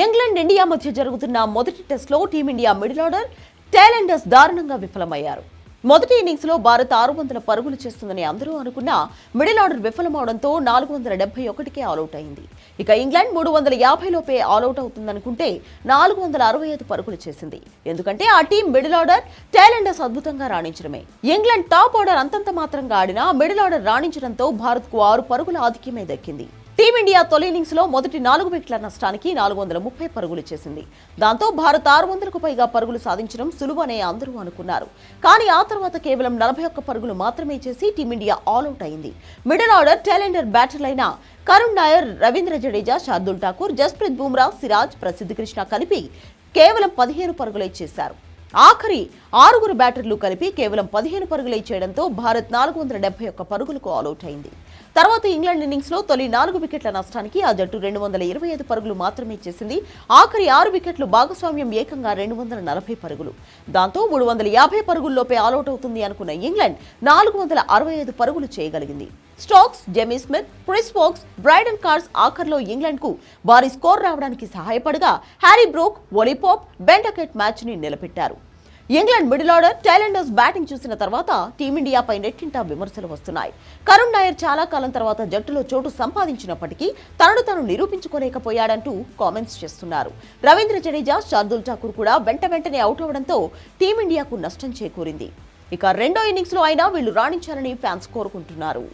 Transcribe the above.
England India మధ్య జరుగుతున్న మొదటి టెస్ట్లో టీమిండియా మిడిల్ ఆర్డర్ టైలెండర్స్ దారుణంగా విఫలమయ్యారు. మొదటి ఇన్నింగ్స్లో భారత్ ఆరు వందల పరుగులు చేస్తుందని అందరూ అనుకున్నా మిడిల్ ఆర్డర్ విఫలమవడంతో నాలుగు వందల డెబ్బై ఒకటికే ఆలౌట్ అయింది. ఇక ఇంగ్లాండ్ మూడు వందల యాభై లోపే ఆల్అౌట్ అవుతుందనుకుంటే నాలుగు వందల అరవై ఐదు పరుగులు చేసింది. ఎందుకంటే ఆ టీం మిడిల్ ఆర్డర్ టైలెండర్స్ అద్భుతంగా రాణించడమే. ఇంగ్లాండ్ టాప్ ఆర్డర్ అంతంత మాత్రంగా ఆడినా మిడిల్ ఆర్డర్ రాణించడంతో భారత్కు ఆరు పరుగుల ఆధిక్యమే దక్కింది. టీమిండియా తొలి ఇన్నింగ్స్లో మొదటి నాలుగు వికెట్ల నష్టానికి నాలుగు వందల ముప్పై పరుగులు చేసింది. దాంతో భారత్ ఆరు వందలకు పైగా పరుగులు సాధించడం సులువనే అందరూ అనుకున్నారు. కానీ ఆ తర్వాత కేవలం నలభై ఒక్క పరుగులు మాత్రమే చేసి టీమిండియా ఆల్అౌట్ అయింది. మిడిల్ ఆర్డర్ టైలెండర్ బ్యాటర్లైన కరుణ్ నాయర్ రవీంద్ర జడేజా శార్దుల్ ఠాకూర్ జస్ప్రీత్ బుమ్రా సిరాజ్ ప్రసిద్ధ్ కృష్ణ కలిపి కేవలం పదిహేను పరుగులే చేశారు. ఆఖరి ఆరుగురు బ్యాటర్లు కలిపి కేవలం పదిహేను పరుగులే చేయడంతో భారత్ నాలుగు వందల డెబ్బై ఒక్క పరుగులకు ఆల్అౌట్ అయింది. తర్వాత ఇంగ్లాండ్ ఇన్నింగ్స్లో తొలి నాలుగు వికెట్ల నష్టానికి ఆ జట్టు రెండు వందల ఇరవై ఐదు పరుగులు మాత్రమే చేసింది. ఆఖరి ఆరు వికెట్లు భాగస్వామ్యం ఏకంగా రెండు వందల నలభై పరుగులు. దాంతో మూడు వందల యాభై పరుగుల్లోపే ఆల్అౌట్ అవుతుంది అనుకున్న ఇంగ్లాండ్ నాలుగు వందల అరవై ఐదు పరుగులు చేయగలిగింది. Stokes Jamie Smith Chris Woakes Brydon Carse ఆఖర్లో ఇంగ్లాండ్కు భారీ స్కోర్ రావడానికి సహాయపడగా Harry Brook Ollie Pope Ben Duckett మ్యాచ్ని నిలబెట్టారు. England middle order tailenders batting చూసిన తర్వాత టీమిండియాపై నెట్టింటా విమర్శలు వస్తున్నాయి. కరుణ్ నాయర్ చాలా కాలం తర్వాత జట్టులో చోటు సంపాదించినప్పటికీ తనను తను నిరూపించుకోలేకపోయాడంటూ కామెంట్స్ చేస్తున్నారు. రవీంద్ర జడేజా శార్దుల్ ఠాకూర్ కూడా వెంట వెంటనే అవుట్ అవడంతో టీమిండియాకు నష్టం చేకూరింది. ఇక రెండో ఇన్నింగ్స్లో అయినా వీళ్ళు రాణించాలని ఫ్యాన్స్ కోరుకుంటున్నారు.